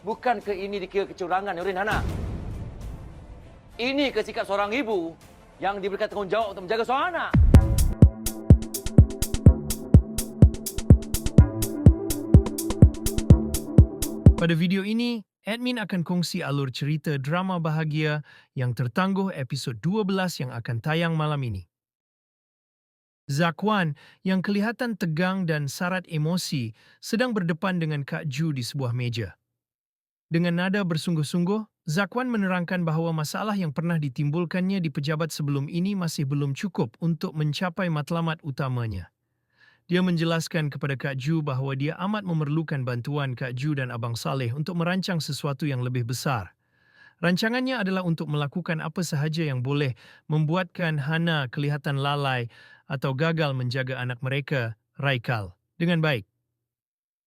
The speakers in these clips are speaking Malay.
Bukankah ini dikira kecurangan, Nurin Hana? Ini ke sikap seorang ibu yang diberikan tanggungjawab untuk menjaga seorang anak? Pada video ini, admin akan kongsi alur cerita drama bahagia yang tertangguh episod 12 yang akan tayang malam ini. Zakwan yang kelihatan tegang dan syarat emosi sedang berdepan dengan Kak Ju di sebuah meja. Dengan nada bersungguh-sungguh, Zakwan menerangkan bahawa masalah yang pernah ditimbulkannya di pejabat sebelum ini masih belum cukup untuk mencapai matlamat utamanya. Dia menjelaskan kepada Kak Ju bahawa dia amat memerlukan bantuan Kak Ju dan Abang Saleh untuk merancang sesuatu yang lebih besar. Rancangannya adalah untuk melakukan apa sahaja yang boleh membuatkan Hana kelihatan lalai atau gagal menjaga anak mereka, Raikal, dengan baik.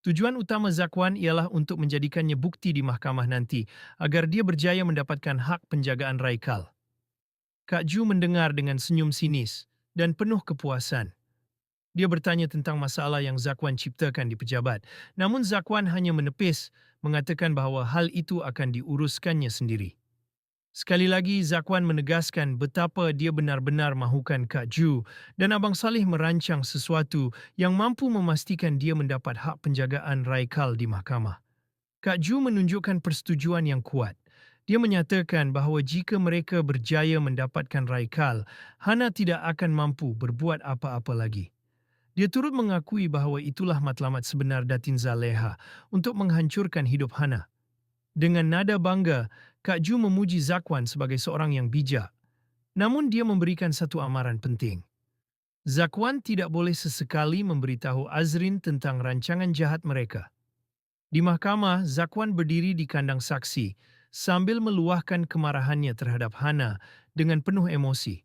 Tujuan utama Zakwan ialah untuk menjadikannya bukti di mahkamah nanti agar dia berjaya mendapatkan hak penjagaan Raikal. Kak Ju mendengar dengan senyum sinis dan penuh kepuasan. Dia bertanya tentang masalah yang Zakwan ciptakan di pejabat. Namun Zakwan hanya menepis, mengatakan bahawa hal itu akan diuruskannya sendiri. Sekali lagi, Zakwan menegaskan betapa dia benar-benar mahukan Kak Ju dan Abang Saleh merancang sesuatu yang mampu memastikan dia mendapat hak penjagaan Raikal di mahkamah. Kak Ju menunjukkan persetujuan yang kuat. Dia menyatakan bahawa jika mereka berjaya mendapatkan Raikal, Hana tidak akan mampu berbuat apa-apa lagi. Dia turut mengakui bahawa itulah matlamat sebenar Datin Zaleha untuk menghancurkan hidup Hana. Dengan nada bangga, Kak Ju memuji Zakwan sebagai seorang yang bijak. Namun dia memberikan satu amaran penting. Zakwan tidak boleh sesekali memberitahu Azrin tentang rancangan jahat mereka. Di mahkamah, Zakwan berdiri di kandang saksi sambil meluahkan kemarahannya terhadap Hana dengan penuh emosi.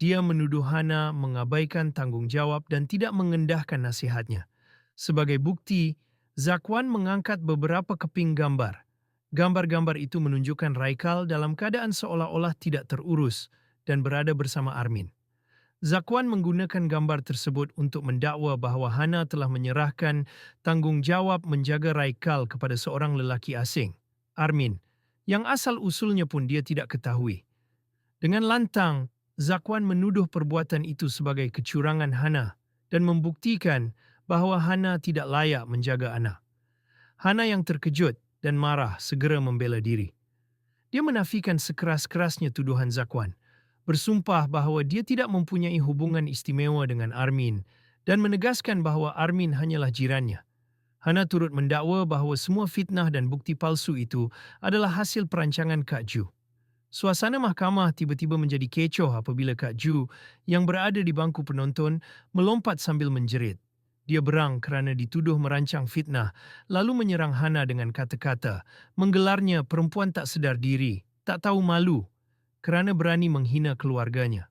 Dia menuduh Hana mengabaikan tanggungjawab dan tidak mengendahkan nasihatnya. Sebagai bukti, Zakwan mengangkat beberapa keping gambar. Gambar-gambar itu menunjukkan Raikal dalam keadaan seolah-olah tidak terurus dan berada bersama Armin. Zakwan menggunakan gambar tersebut untuk mendakwa bahawa Hana telah menyerahkan tanggungjawab menjaga Raikal kepada seorang lelaki asing, Armin, yang asal-usulnya pun dia tidak ketahui. Dengan lantang, Zakwan menuduh perbuatan itu sebagai kecurangan Hana dan membuktikan bahawa Hana tidak layak menjaga anak. Hana yang terkejut dan marah segera membela diri. Dia menafikan sekeras-kerasnya tuduhan Zakwan, bersumpah bahawa dia tidak mempunyai hubungan istimewa dengan Armin dan menegaskan bahawa Armin hanyalah jirannya. Hana turut mendakwa bahawa semua fitnah dan bukti palsu itu adalah hasil perancangan Kak Ju. Suasana mahkamah tiba-tiba menjadi kecoh apabila Kak Ju yang berada di bangku penonton melompat sambil menjerit. Dia berang kerana dituduh merancang fitnah, lalu menyerang Hana dengan kata-kata, menggelarnya perempuan tak sedar diri, tak tahu malu, kerana berani menghina keluarganya.